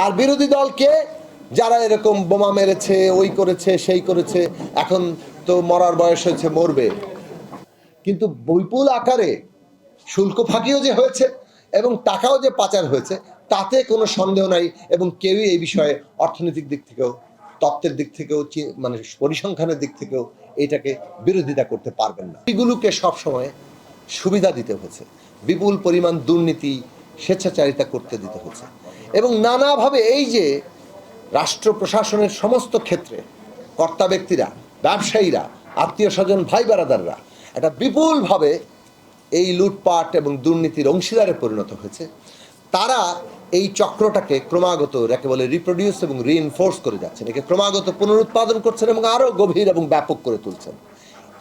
আর বিরোধী দলকে যারা এরকম বোমা মেরেছে, ওই করেছে, সেই করেছে, এখন তো মরার বয়স হয়েছে, মরবে। কিন্তু বৈপুল আকারে শুল্ক ফাঁকিও যে হয়েছে এবং টাকাও যে পাচার হয়েছে, তাতে কোনো সন্দেহ নাই এবং কেউই এই বিষয়ে অর্থনৈতিক দিক থেকেও, তত্ত্বের দিক থেকেও মানে পরিসংখ্যানের দিক থেকেও এটাকে বিরোধিতা করতে পারবেন না। এগুলোকে সবসময় সুবিধা দিতে হয়েছে। বিপুল পরিমাণ দুর্নীতি স্বেচ্ছাচারিতা করতে দিতে হয়েছে। এবং নানাভাবে এই যে রাষ্ট্র প্রশাসনের সমস্ত ক্ষেত্রে কর্তা ব্যক্তিরা, ব্যবসায়ীরা, আত্মীয় স্বজন, ভাই বেড়াদাররা একটা বিপুলভাবে এই লুটপাট এবং দুর্নীতির অংশীদারে পরিণত হয়েছে। তারা এই চক্রটাকে ক্রমাগত একে বলে রিপ্রোডিউস এবং রিএনফোর্স করে যাচ্ছেন। একে ক্রমাগত পুনরুৎপাদন করছেন এবং আরও গভীর এবং ব্যাপক করে তুলছেন।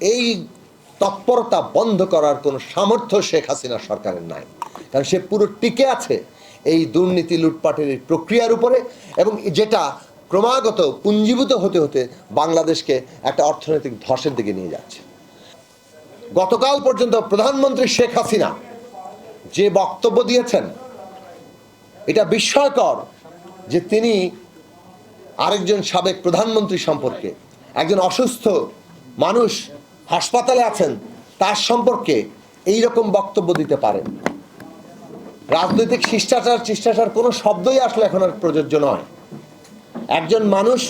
এই তৎপরতা বন্ধ করার কোনো সামর্থ্য শেখ হাসিনা সরকারের নাই। কারণ সে পুরো টিকে আছে এই দুর্নীতি লুটপাটের এই প্রক্রিয়ার উপরে এবং যেটা ক্রমাগত পুঞ্জীভূত হতে হতে বাংলাদেশকে একটা অর্থনৈতিক ধসের দিকে নিয়ে যাচ্ছে। গতকাল পর্যন্ত প্রধানমন্ত্রী শেখ হাসিনা যে বক্তব্য দিয়েছেন, এটা বিস্ময়কর যে তিনি আরেকজন সাবেক প্রধানমন্ত্রী সম্পর্কে একজন অসুস্থ মানুষ হাসপাতালে আছেন, তার সম্পর্কে এই রকম বক্তব্য দিতে পারেন। রাজনৈতিক শিষ্টাচার শিষ্টাচার কোনো শব্দই আসলে এখন আর প্রযোজ্য নয়। একজন মানুষ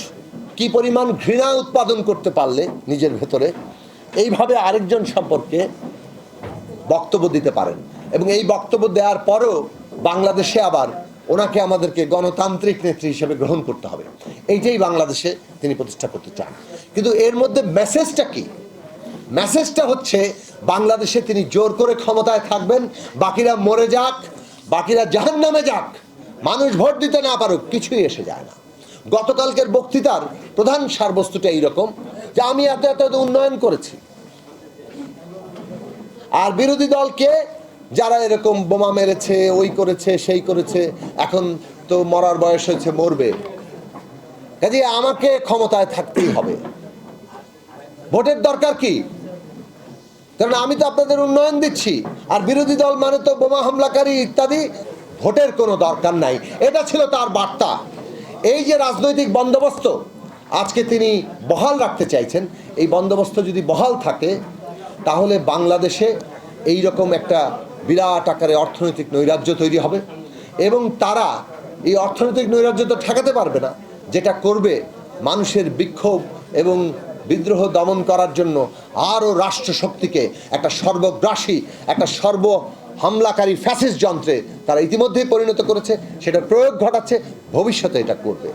কি পরিমাণ ঘৃণা উৎপাদন করতে পারলে নিজের ভেতরে, এইভাবে আরেকজন সম্পর্কে বক্তব্য দিতে পারেন। এবং এই বক্তব্য দেওয়ার পরেও বাংলাদেশে আবার ওনাকে আমাদেরকে গণতান্ত্রিক নেত্রী হিসেবে গ্রহণ করতে হবে। এইটাই বাংলাদেশে তিনি প্রতিষ্ঠা করতে চান। কিন্তু এর মধ্যে মেসেজটা কি? মেসেজটা হচ্ছে, বাংলাদেশে তিনি জোর করে ক্ষমতায় থাকবেন, বাকিরা মরে যাক, বাকিরা জাহান নামে যাক। মানুষ ভোট দিতে না পারুক, কিছুই এসে যায় না। গতকালকের বক্তৃতার প্রধান সারবস্তুটা এইরকম, যে আমি এত এত উন্নয়ন করেছি। আর বিরোধী দলকে যারা এরকম বোমা মেরেছে, ওই করেছে, সেই করেছে, এখন তো মরার বয়স হয়েছে, মরবে। কাজে আমাকে ক্ষমতায় থাকতেই হবে। ভোটের দরকার কি? কারণ আমি তো আপনাদের উন্নয়ন দিচ্ছি। আর বিরোধী দল মানে তো বোমা হামলাকারী ইত্যাদি, ভোটের কোনো দরকার নাই। এটা ছিল তার বার্তা। এই যে রাজনৈতিক বন্দোবস্ত, আজকে তিনি বহাল রাখতে চাইছেন। এই বন্দোবস্ত যদি বহাল থাকে, তাহলে বাংলাদেশে এই রকম একটা বিরাট আকারে অর্থনৈতিক নৈরাজ্য তৈরি হবে এবং তারা এই অর্থনৈতিক নৈরাজ্য তো ঠেকাতে পারবে না, যেটা করবে মানুষের বিক্ষোভ এবং বিদ্রোহ দমন করার জন্য আরও রাষ্ট্রশক্তিকে একটা সর্বগ্রাসী, একটা সর্ব হামলাকারী ফ্যাসিস যন্ত্রে তারা ইতিমধ্যেই পরিণত করেছে, সেটা প্রয়োগ ঘটাচ্ছে, ভবিষ্যতে এটা করবে।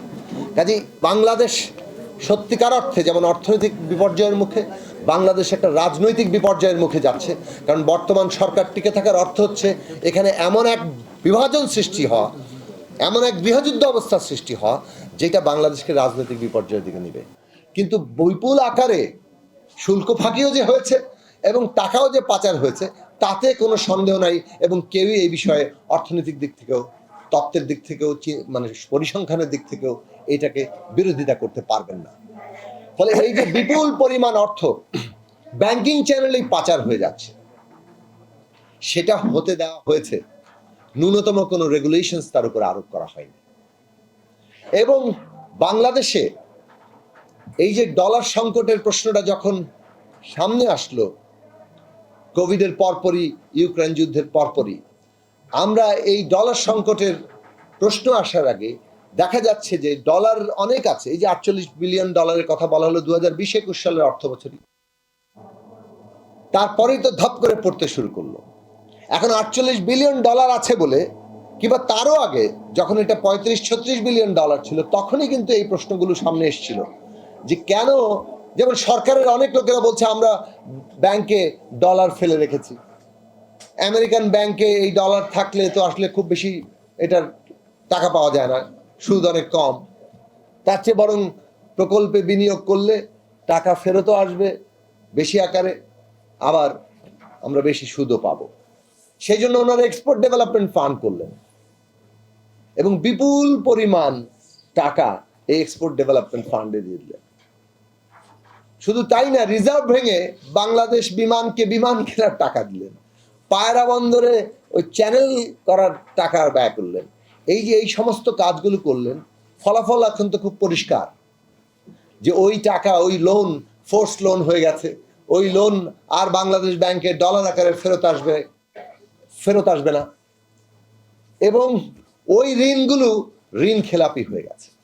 কাজেই বাংলাদেশ সত্যিকার অর্থে যেমন অর্থনৈতিক বিপর্যয়ের মুখে, বাংলাদেশ একটা রাজনৈতিক বিপর্যয়ের মুখে যাচ্ছে, কারণ বর্তমান সরকার টিকে থাকার অর্থ হচ্ছে এখানে এমন এক বিভাজন সৃষ্টি হওয়া, এমন এক গৃহযুদ্ধ অবস্থার সৃষ্টি হওয়া, যেটা বাংলাদেশকে রাজনৈতিক বিপর্যয়ের দিকে নেবে। কিন্তু বৈপুল আকারে শুল্ক ফাঁকিও যে হয়েছে এবং টাকাও যে পাচার হয়েছে, তাতে কোনো সন্দেহ নাই এবং কেউই এই বিষয়ে অর্থনৈতিক দিক থেকেও, তত্ত্বের দিক থেকেও মানে পরিসংখ্যানের দিক থেকেও এটাকে বিরোধিতা করতে পারবেন না। ফলে এই যে বিপুল পরিমাণ অর্থ ব্যাংকিং চ্যানেলেই পাচার হয়ে যাচ্ছে, সেটা হতে দেওয়া হয়েছে, ন্যূনতম কোনো রেগুলেশনস তার উপর আরোপ করা হয়নি। এবং বাংলাদেশে এই যে ডলার সংকটের প্রশ্নটা যখন সামনে আসলো, কোভিডের পরপরই, ইউক্রেন যুদ্ধের পরপরই, আমরা এই ডলার সংকটের প্রশ্ন আসার আগে দেখা যাচ্ছে যে ডলার অনেক আছে, এই যে আটচল্লিশ বিলিয়ন ডলারের কথা বলা হলো দু হাজার বিশ একুশ সালের অর্থ বছরই। তারপরেই তো ধপ করে পড়তে শুরু করল। এখন আটচল্লিশ বিলিয়ন ডলার আছে বলে, কিংবা তারও আগে যখন এটা পঁয়ত্রিশ ছত্রিশ বিলিয়ন ডলার ছিল, তখনই কিন্তু এই প্রশ্নগুলো সামনে এসেছিল। যে কেন? যেমন সরকারের অনেক লোকেরা বলছে, আমরা ব্যাংকে ডলার ফেলে রেখেছি। আমেরিকান ব্যাংকে এই ডলার থাকলে তো আসলে খুব বেশি এটার টাকা পাওয়া যায় না, সুদ অনেক কম। তার চেয়ে বরং প্রকল্পে বিনিয়োগ করলে টাকা ফেরতও আসবে বেশি আকারে, আবার আমরা বেশি সুদও পাবো। সেই জন্য ওনারা এক্সপোর্ট ডেভেলপমেন্ট ফান্ড করলেন। এবং বিপুল পরিমাণ টাকা এই এক্সপোর্ট ডেভেলপমেন্ট ফান্ডে দিয়ে দিলেন। শুধু তাই না রিজার্ভ ভেঙে বাংলাদেশ বিমানকে বিমান কেনার টাকা দিলেন। পায়রা বন্দরে ওই চ্যানেল করার টাকা ব্যয় করলেন। এই যে এই সমস্ত কাজগুলো করলেন, ফলাফল এখন তো খুব পরিষ্কার। যে ওই টাকা, ওই লোন ফোর্স লোন হয়ে গেছে। ওই লোন আর বাংলাদেশ ব্যাংকে ডলার আকারে ফেরত আসবে ফেরত আসবে না। এবং ওই ঋণগুলো ঋণ খেলাপি হয়ে গেছে।